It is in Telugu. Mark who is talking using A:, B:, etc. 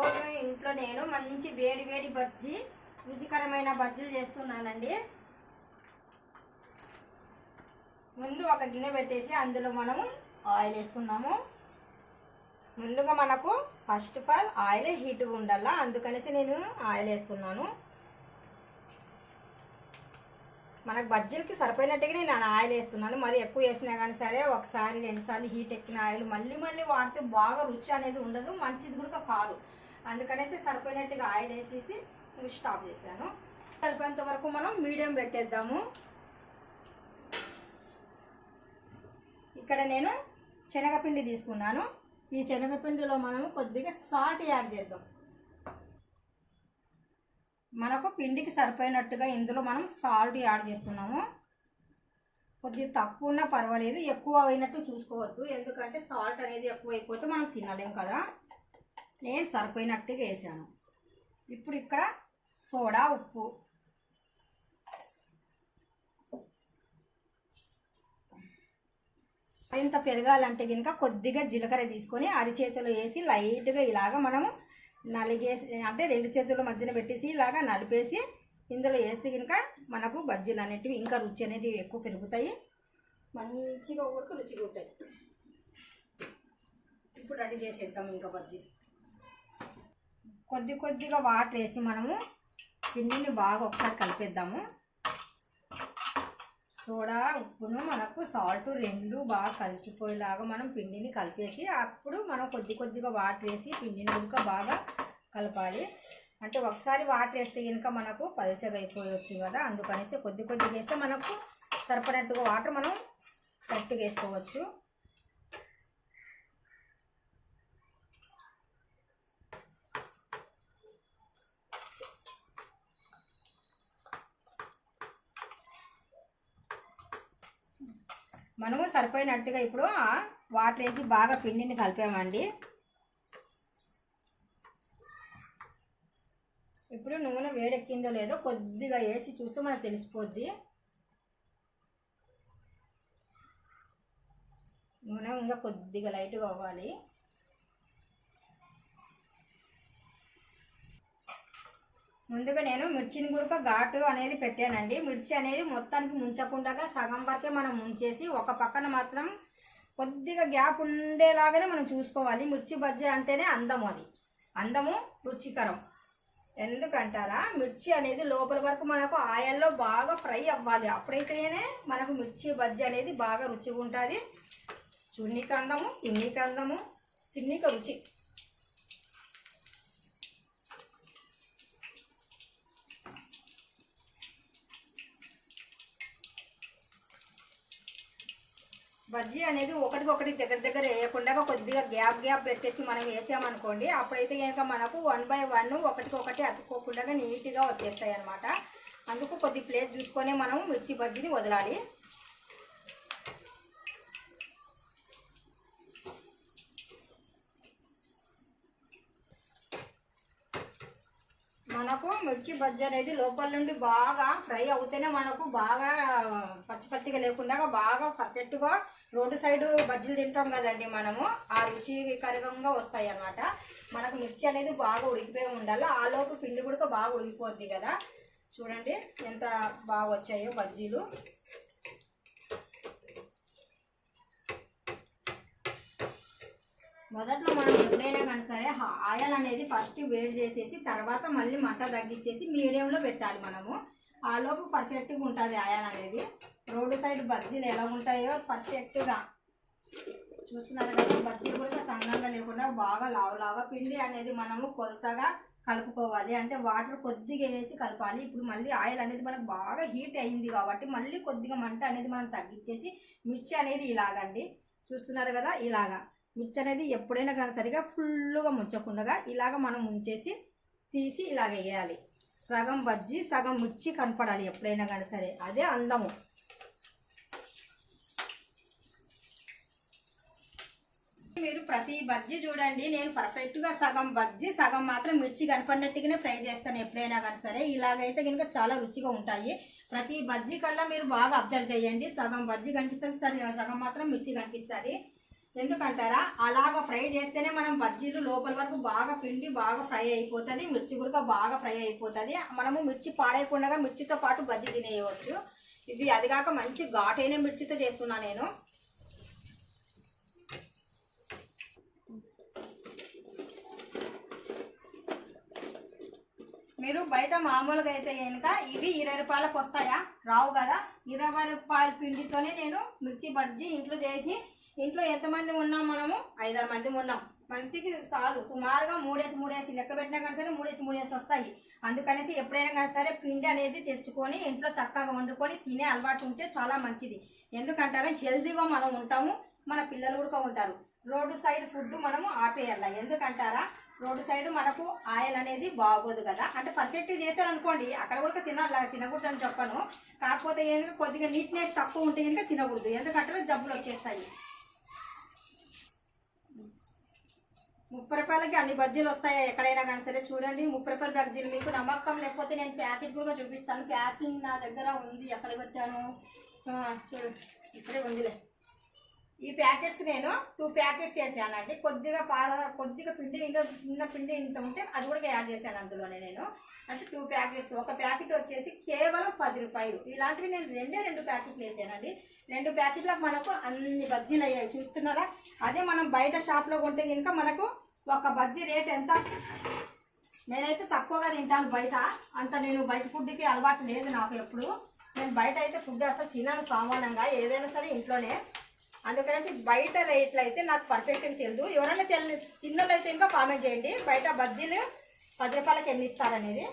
A: ఈరోజు ఇంట్లో నేను మంచి వేడి వేడి బజ్జీ రుచికరమైన బజ్జీలు చేస్తున్నానండి. ముందు ఒక గిన్నె పెట్టేసి అందులో మనము ఆయిల్ వేస్తున్నాము. ముందుగా మనకు ఫస్ట్ ఆఫ్ ఆల్ ఆయిల్ హీట్గా ఉండాలా అందుకనేసి నేను ఆయిల్ వేస్తున్నాను. మనకు బజ్జీలకి సరిపోయినట్టుగా నేను ఆయిల్ వేస్తున్నాను. మరి ఎక్కువ వేసినా కానీ సరే ఒకసారి రెండుసార్లు హీట్ ఎక్కిన ఆయిల్ మళ్ళీ మళ్ళీ వాడితే బాగా రుచి అనేది ఉండదు మంచిది కూడా కాదు. అందుకనేసి సరిపోయినట్టుగా ఆయిల్ వేసేసి స్టాప్ చేశాను. కలిపేంత వరకు మనం మీడియం పెట్టేద్దాము. ఇక్కడ నేను శనగపిండి తీసుకున్నాను. ఈ శనగపిండిలో మనము కొద్దిగా సాల్ట్ యాడ్ చేద్దాం. మనకు పిండికి సరిపోయినట్టుగా ఇందులో మనం సాల్ట్ యాడ్ చేస్తున్నాము. కొద్దిగా తక్కువ ఉన్నా పర్వాలేదు ఎక్కువ అయినట్టు చూసుకోవద్దు. ఎందుకంటే సాల్ట్ అనేది ఎక్కువ అయిపోతే మనం తినలేం కదా. నేను సరిపోయినట్టుగా వేసాను. ఇప్పుడు ఇక్కడ సోడా ఉప్పు. ఇంత పెరగాలంటే కనుక కొద్దిగా జీలకర్ర తీసుకొని అరిచేతిలో వేసి లైట్గా ఇలాగ మనము నలిగేసి అంటే రెండు చేతుల మధ్యన పెట్టేసి ఇలాగా నలిపేసి ఇందులో వేస్తే కనుక మనకు బజ్జీలు అనేటివి ఇంకా రుచి అనేటివి ఎక్కువ పెరుగుతాయి. మంచిగా ఉడక రుచిగా ఉంటాయి. ఇప్పుడు రెడీ చేసేద్దాం ఇంకా బజ్జీ కొద్ది కొద్దిగా వాటర్ వేసి మనము పిండిని బాగా ఒకసారి కలిపేద్దాము. సోడా ఉప్పును మనకు సాల్ట్ రెండు బాగా కలిసిపోయేలాగా మనం పిండిని కలిపేసి అప్పుడు మనం కొద్ది కొద్దిగా వాటర్ వేసి పిండిని ఇంకా బాగా కలపాలి. అంటే ఒకసారి వాటర్ వేస్తే కనుక మనకు పల్చగా అయిపోయవచ్చు కదా అందుకనేసి కొద్ది కొద్దిగా వేస్తే మనకు సరిపడినట్టుగా వాటర్ మనం కరెక్ట్గా వేసుకోవచ్చు. మనము సరిపోయినట్టుగా ఇప్పుడు వాటర్ వేసి బాగా పిండిని కలిపామండి. ఇప్పుడు నూనె వేడెక్కిందో లేదో కొద్దిగా వేసి చూస్తే మనకు తెలిసిపోద్ది. నూనె ఇంకా కొద్దిగా లైట్గా అవ్వాలి. ముందుగా నేను మిర్చిని కూడా ఘాటు అనేది పెట్టానండి. మిర్చి అనేది మొత్తానికి ముంచకుండా సగం వరకే మనం ముంచేసి ఒక పక్కన మాత్రం కొద్దిగా గ్యాప్ ఉండేలాగానే మనం చూసుకోవాలి. మిర్చి బజ్జీ అంటేనే అందము అది. అందము రుచికరం. ఎందుకంటారా? మిర్చి అనేది లోపల వరకు మనకు ఆయిల్లో బాగా ఫ్రై అవ్వాలి. అప్పుడైతేనే మనకు మిర్చి బజ్జీ అనేది బాగా రుచిగా ఉంటుంది చున్నీకి అందము తిన్నీకి అందము తిన్నీకి రుచి. బజ్జీ అనేది ఒకటికొకటి దగ్గర దగ్గర వేయకుండా కొద్దిగా గ్యాప్ గ్యాప్ పెట్టేసి మనం వేసామనుకోండి అప్పుడైతే కనుక మనకు వన్ బై వన్ ఒకటికొకటి అతుక్కోకుండా నీట్గా వచ్చేస్తాయి అనమాట అందుకు కొద్ది ప్లేస్ చూసుకొని మనం మిర్చి బజ్జీని వదలాలి. మనకు మిర్చి బజ్జీ అనేది లోపల నుండి బాగా ఫ్రై అవుతేనే మనకు బాగా పచ్చి పచ్చిగా లేకుండా బాగా పర్ఫెక్ట్గా రోడ్డు సైడ్ బజ్జీలు తింటాం కదండి మనము. ఆ రుచికరంగా వస్తాయి అన్నమాట. మనకు మిర్చి అనేది బాగా ఉడికిపోయి ఉండాలి. ఆ లోపు పిండి కూడా బాగా ఉడికిపోద్ది కదా. చూడండి ఎంత బాగా వచ్చాయో బజ్జీలు. మొదట్లో మనం ఎప్పుడైనా కానీ సరే ఆయిల్ అనేది ఫస్ట్ వేడి చేసేసి తర్వాత మళ్ళీ మంట తగ్గించేసి మీడియంలో పెట్టాలి మనము. ఆలోపు పర్ఫెక్ట్గా ఉంటుంది ఆయిల్ అనేది. రోడ్డు సైడ్ బజ్జీలు ఎలా ఉంటాయో పర్ఫెక్ట్గా చూస్తున్నారు కదా బజ్జీలు కూడా సన్నంగా లేకుండా బాగా లావు లాగా పిండి అనేది మనము కొలతగా కలుపుకోవాలి. అంటే వాటర్ కొద్దిగా వేసి కలపాలి. ఇప్పుడు మళ్ళీ ఆయిల్ అనేది మనకు బాగా హీట్ అయింది కాబట్టి మళ్ళీ కొద్దిగా మంట అనేది మనం తగ్గించేసి మిర్చి అనేది ఇలాగండి. చూస్తున్నారు కదా ఇలాగా. మిర్చి అనేది ఎప్పుడైనా కానీ సరిగా ఫుల్గా ముంచకుండా ఇలాగ మనం ముంచేసి తీసి ఇలాగ వేయాలి. సగం బజ్జి సగం మిర్చి కనపడాలి ఎప్పుడైనా కానీ సరే. అదే అందము. మీరు ప్రతి బజ్జీ చూడండి. నేను పర్ఫెక్ట్గా సగం బజ్జీ సగం మాత్రం మిర్చి కనపడినట్టుగానే ఫ్రై చేస్తాను ఎప్పుడైనా కానీ సరే. ఇలాగైతే కనుక చాలా రుచిగా ఉంటాయి. ప్రతి బజ్జీ కల్లా మీరు బాగా అబ్జర్వ్ చేయండి. సగం బజ్జీ కనిపిస్తుంది సరే సగం మాత్రం మిర్చి కనిపిస్తుంది. ఎందుకంటారా? అలాగ ఫ్రై చేస్తేనే మనం బజ్జీలు లోపల వరకు బాగా పిండి బాగా ఫ్రై అయిపోతుంది మిర్చి కూడా బాగా ఫ్రై అయిపోతుంది. మనము మిర్చి పాడైకుండా మిర్చితో పాటు బజ్జీ తినేయవచ్చు. ఇవి అది కాక మంచి ఘాటైన మిర్చితో చేస్తున్నా నేను. మీరు బయట మామూలుగా అయితే కనుక ఇవి ఇరవై రూపాయలకు వస్తాయా? రావు కదా. ఇరవై రూపాయల పిండితోనే నేను మిర్చి బజ్జీ ఇంట్లో చేసి ఇంట్లో ఎంతమంది ఉన్నాం మనము? ఐదారు మంది ఉన్నాం. మనిషికి చాలు. సుమారుగా మూడేసి మూడేసి లెక్క పెట్టినా కానీ సరే మూడేసి మూడేసి వస్తాయి. అందుకనేసి ఎప్పుడైనా కానీ సరే పిండి అనేది తెచ్చుకొని ఇంట్లో చక్కగా వండుకొని తినే అలవాటు ఉంటే చాలా మంచిది. ఎందుకంటారా? హెల్తీగా మనం ఉంటాము. మన పిల్లలు కూడా ఉంటారు. రోడ్డు సైడ్ ఫుడ్ మనము ఆపేయాల. ఎందుకంటారా? రోడ్డు సైడ్ మనకు ఆయిల్ అనేది బాగోదు కదా. అంటే పర్ఫెక్ట్గా చేశారనుకోండి అక్కడ కూడా తినాలి? తినకూడదని చెప్పను. కాకపోతే ఏంటంటే కొద్దిగా నీట్నెస్ తక్కువ ఉంటే కనుక తినకూడదు. ఎందుకంటే జబ్బులు వచ్చేస్తాయి. ముప్పై రూపాయలకి అన్ని బజ్జీలు వస్తాయి? ఎక్కడైనా కానీ సరే చూడండి. ముప్పై రూపాయల బజ్జీలు మీకు నమ్మకం లేకపోతే నేను ప్యాకెట్ కూడా చూపిస్తాను. ప్యాకింగ్ నా దగ్గర ఉంది. ఎక్కడ పెట్టాను? చూడండి ఇక్కడే ఉందిలే. ఈ ప్యాకెట్స్ నేను టూ ప్యాకెట్స్ చేశానండి. కొద్దిగా పాల కొద్దిగా పిండి ఇంకా చిన్న పిండి ఇంత ఉంటే అది కూడా యాడ్ చేశాను అందులోనే నేను. అంటే టూ ప్యాకెట్స్. ఒక ప్యాకెట్ వచ్చేసి కేవలం పది రూపాయలు. ఇలాంటివి నేను రెండే రెండు ప్యాకెట్లు వేసానండి. రెండు ప్యాకెట్లకు మనకు అన్ని బజ్జీలు అయ్యాయి. చూస్తున్నారా? అదే మనం బయట షాప్లో కొంటే కనుక మనకు ఒక బజ్జీ రేట్ ఎంత? నేనైతే తక్కువగా తింటాను బయట. అంత నేను బయట ఫుడ్కి అలవాటు లేదు నాకు ఎప్పుడు. నేను బయట అయితే ఫుడ్ అసలు తినను సామాన్యంగా. ఏదైనా సరే ఇంట్లోనే అందుకనేసి బయట రేట్లు అయితే నాకు పర్ఫెక్ట్గా తెలియదు ఎవరైనా తెలి తిన్నోళ్ళు అయితే ఇంకా కామెంట్ చేయండి. బయట బజ్జీలు పది రూపాయలకి ఎన్ని ఇస్తారనేది.